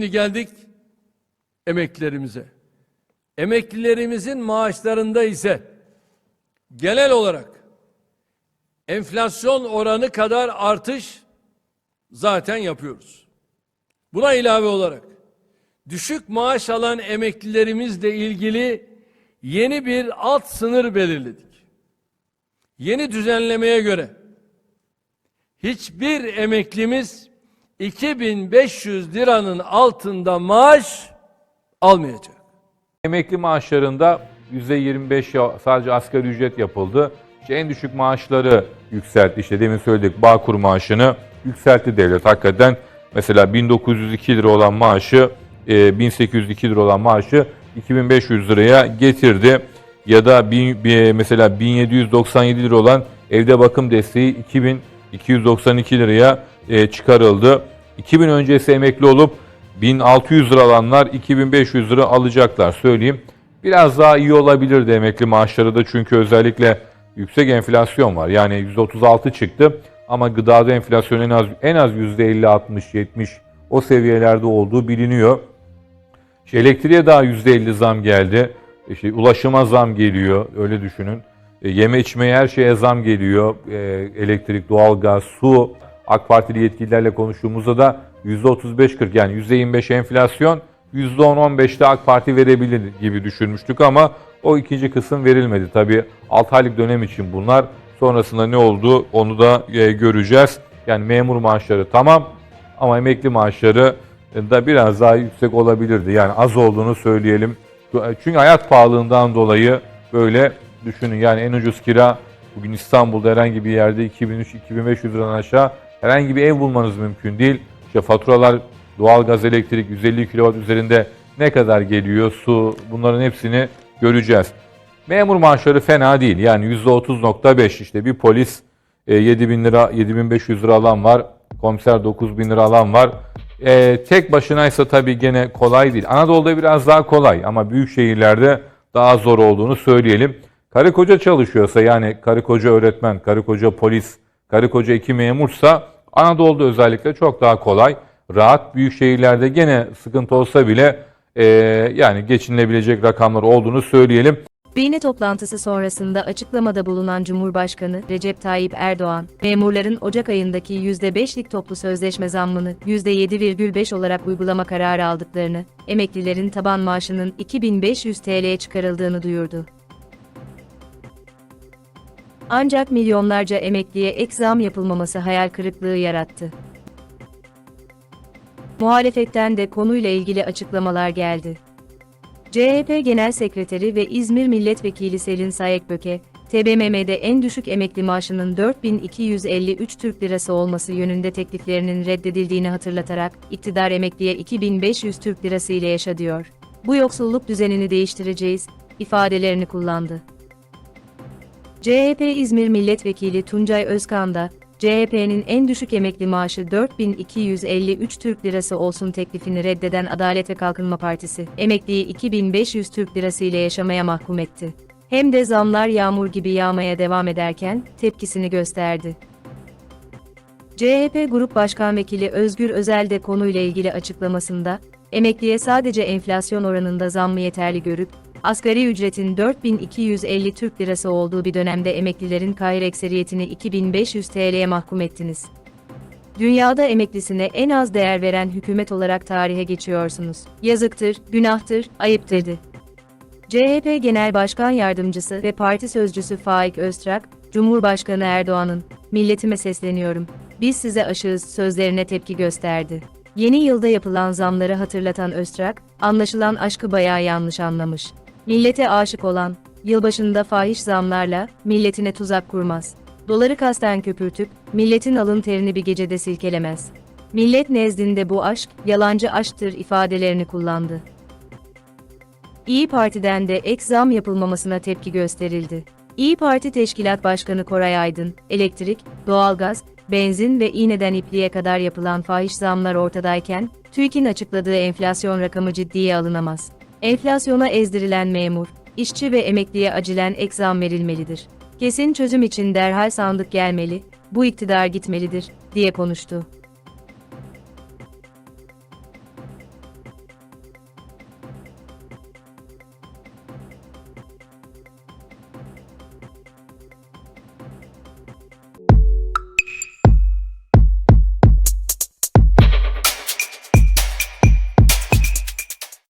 Şimdi geldik emeklilerimize. Emeklilerimizin maaşlarında ise genel olarak enflasyon oranı kadar artış zaten yapıyoruz. Buna ilave olarak düşük maaş alan emeklilerimizle ilgili yeni bir alt sınır belirledik. Yeni düzenlemeye göre hiçbir emeklimiz 2500 liranın altında maaş almayacak. Emekli maaşlarında %25 ya- sadece asgari ücret yapıldı. İşte en düşük maaşları yükseltti. İşte demin söyledik Bağkur maaşını yükseltti devlet. Hakikaten mesela 1902 lira olan maaşı e, 1802 lira olan maaşı 2500 liraya getirdi. Ya da bir- mesela 1797 lira olan evde bakım desteği 2292 liraya e, çıkarıldı. 2000 öncesi emekli olup 1600 lira alanlar 2500 lira alacaklar söyleyeyim. Biraz daha iyi olabilirdi emekli maaşları da çünkü özellikle yüksek enflasyon var. Yani %36 çıktı ama gıdada enflasyon en az en az %50 60 70 o seviyelerde olduğu biliniyor. İşte elektriğe daha %50 zam geldi. İşte ulaşıma zam geliyor öyle düşünün. E, yeme içmeye her şeye zam geliyor. E, elektrik, doğalgaz, su. AK Partili yetkililerle konuştuğumuzda da %35-40 yani %25 enflasyon, %10-15'te AK Parti verebilir gibi düşünmüştük ama o ikinci kısım verilmedi. Tabii 6 aylık dönem için bunlar. Sonrasında ne oldu onu da e, göreceğiz. Yani memur maaşları tamam ama emekli maaşları da biraz daha yüksek olabilirdi. Yani az olduğunu söyleyelim. Çünkü hayat pahalılığından dolayı böyle düşünün. Yani en ucuz kira bugün İstanbul'da herhangi bir yerde 2003-2500 liradan aşağı herhangi bir ev bulmanız mümkün değil. İşte faturalar doğalgaz, elektrik 150 kW üzerinde ne kadar geliyor, su bunların hepsini göreceğiz. Memur maaşları fena değil. Yani %30.5 işte bir polis e, 7000 lira 7500 lira alan var. Komiser 9000 lira alan var. E, tek başınaysa tabii gene kolay değil. Anadolu'da biraz daha kolay ama büyük şehirlerde daha zor olduğunu söyleyelim. Karı koca çalışıyorsa yani karı koca öğretmen, karı koca polis, karı koca iki memursa Anadolu'da özellikle çok daha kolay. Rahat büyük şehirlerde gene sıkıntı olsa bile e, yani geçinilebilecek rakamlar olduğunu söyleyelim. Beyne toplantısı sonrasında açıklamada bulunan Cumhurbaşkanı Recep Tayyip Erdoğan, memurların Ocak ayındaki %5'lik toplu sözleşme zammını %7,5 olarak uygulama kararı aldıklarını, emeklilerin taban maaşının 2500 TL'ye çıkarıldığını duyurdu. Ancak milyonlarca emekliye ek zam yapılmaması hayal kırıklığı yarattı. Muhalefetten de konuyla ilgili açıklamalar geldi. CHP Genel Sekreteri ve İzmir Milletvekili Selin Sayekböke, TBMM'de en düşük emekli maaşının 4253 Türk Lirası olması yönünde tekliflerinin reddedildiğini hatırlatarak, iktidar emekliye 2500 Türk Lirası ile yaşa diyor. Bu yoksulluk düzenini değiştireceğiz, ifadelerini kullandı. CHP İzmir Milletvekili Tuncay Özkan da, CHP'nin en düşük emekli maaşı 4253 Türk Lirası olsun teklifini reddeden Adalet ve Kalkınma Partisi, emekliyi 2500 Türk Lirası ile yaşamaya mahkum etti. Hem de zamlar yağmur gibi yağmaya devam ederken tepkisini gösterdi. CHP Grup Başkan Vekili Özgür Özel de konuyla ilgili açıklamasında, emekliye sadece enflasyon oranında zammı yeterli görüp, asgari ücretin 4250 Türk Lirası olduğu bir dönemde emeklilerin kahir ekseriyetini 2500 TL'ye mahkum ettiniz. Dünyada emeklisine en az değer veren hükümet olarak tarihe geçiyorsunuz. Yazıktır, günahtır, ayıptır dedi. CHP Genel Başkan Yardımcısı ve Parti Sözcüsü Faik Öztrak, Cumhurbaşkanı Erdoğan'ın, milletime sesleniyorum, biz size aşığız sözlerine tepki gösterdi. Yeni yılda yapılan zamları hatırlatan Öztrak, anlaşılan aşkı bayağı yanlış anlamış. Millete aşık olan, yılbaşında fahiş zamlarla, milletine tuzak kurmaz. Doları kasten köpürtüp, milletin alın terini bir gecede silkelemez. Millet nezdinde bu aşk, yalancı aşktır ifadelerini kullandı. İyi Parti'den de ek zam yapılmamasına tepki gösterildi. İyi Parti Teşkilat Başkanı Koray Aydın, elektrik, doğalgaz, benzin ve iğneden ipliğe kadar yapılan fahiş zamlar ortadayken, TÜİK'in açıkladığı enflasyon rakamı ciddiye alınamaz. Enflasyona ezdirilen memur, işçi ve emekliye acilen ek verilmelidir. Kesin çözüm için derhal sandık gelmeli, bu iktidar gitmelidir, diye konuştu.